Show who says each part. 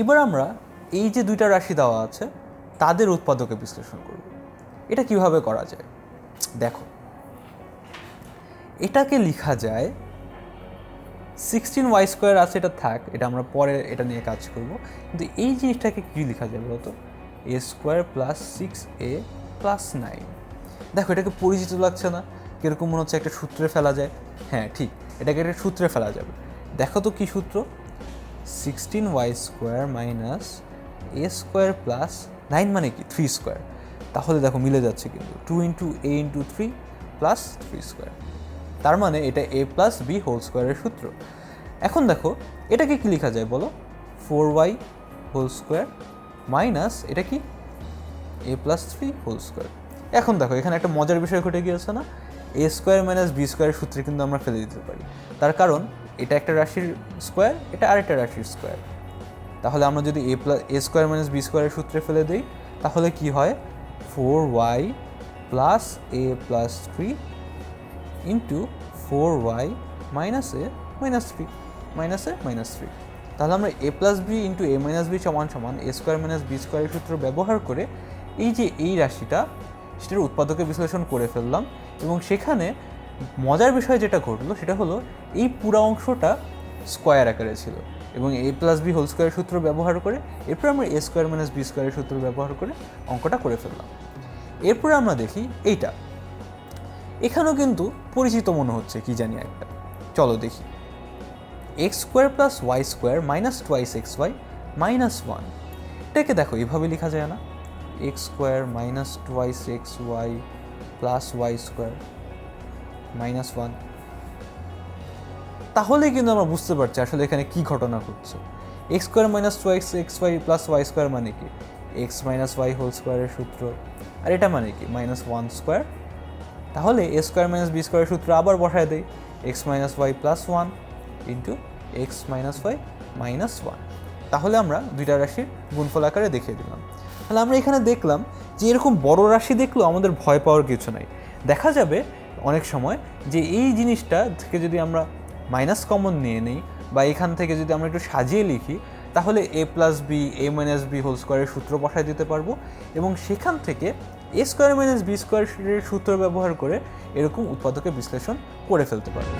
Speaker 1: এবার আমরা এই যে দুইটা রাশি দেওয়া আছে, তাদের উৎপাদকে বিশ্লেষণ করব। এটা কীভাবে করা যায়? দেখো, এটাকে লেখা যায় সিক্সটিন ওয়াই স্কোয়ার আছে, এটা থাক, এটা আমরা পরে এটা নিয়ে কাজ করব। কিন্তু এই জিনিসটাকে কী লেখা যায় বলতো? A square plus six A plus nine দেখো, এটাকে পরিচিত লাগছে না, কীরকম মনে হচ্ছে একটা সূত্রে ফেলা যায়। হ্যাঁ ঠিক, এটাকে একটা সূত্রে ফেলা যাবে। দেখো তো কী সূত্র? Sixteen Y square minus A square plus nine মানে কি? থ্রি স্কোয়ার তাহলে দেখো মিলে যাচ্ছে কিন্তু। Two into A into three plus three square তার মানে এটা এ প্লাস বি হোল স্কোয়ারের সূত্র। এখন দেখো, এটাকে কি লেখা যায় বলো? Four Y whole square minus এটা কি? A plus three whole square এখন দেখো, এখানে একটা মজার বিষয় ঘটে গিয়েছে না? এ স্কোয়ার মাইনাস বি স্কোয়ারের সূত্রে কিন্তু আমরা ফেলে দিতে পারি। তার কারণ এটা একটা রাশির স্কোয়ার, এটা আরেকটা রাশির স্কোয়ার। তাহলে আমরা যদি A plus A square minus B স্কোয়ারের সূত্রে ফেলে দিই, তাহলে কি হয়? Four Y plus A plus three into four Y minus A minus three minus A minus three তাহলে আমরা A plus B into A minus B সমান সমান এ স্কোয়ার মাইনাস বি স্কোয়ারের সূত্র ব্যবহার করে এই যে এই রাশিটা, সেটার উৎপাদকে বিশ্লেষণ করে ফেললাম এবং সেখানে মজার বিষয় যেটা ঘটলো সেটা হলো এই পুরো অংশটা স্কোয়ার আকারে ছিল এবং এ প্লাস বি হোল স্কোয়ারের সূত্র ব্যবহার করে এরপর আমরা এ স্কোয়ার মাইনাস বি স্কোয়ারের সূত্র ব্যবহার করে অঙ্কটা করে ফেললাম। এরপরে আমরা দেখি এইটা। এখানেও কিন্তু পরিচিত মনে হচ্ছে, কি জানি একটা। চলো দেখি। X square plus Y square minus twice X Y minus one এটাকে দেখো, এভাবে লেখা যায় না। X square minus twice X Y plus Y square. Minus one তাহলেই কিন্তু আমরা বুঝতে পারছি আসলে এখানে কি ঘটনা ঘটছে। X square minus twice X Y plus Y square মানে কি? এক্স মাইনাস ওয়াই হোল স্কোয়ারের সূত্র। আর এটা মানে কি? মাইনাস ওয়ান স্কোয়ার তাহলে এ স্কোয়ার মাইনাস বি স্কোয়ারের সূত্র আবার বসায় দেয় X minus Y plus one into X minus Y minus one তাহলে আমরা দুইটা রাশির গুণফল আকারে দেখিয়ে দিলাম। তাহলে আমরা এখানে দেখলাম যে এরকম বড় রাশি দেখলেও আমাদের ভয় পাওয়ার কিছু নাই। দেখা যাবে অনেক সময় যে এই জিনিসটা থেকে যদি আমরা মাইনাস কমন নিয়ে নিই বা এখান থেকে যদি আমরা একটু সাজিয়ে লিখি, তাহলে A plus B A minus B whole স্কোয়ারের সূত্র বসায় দিতে পারব এবং সেখান থেকে এ স্কোয়ার মাইনাস বি স্কোয়ারের সূত্র ব্যবহার করে এরকম উৎপাদকে বিশ্লেষণ করে ফেলতে পারব।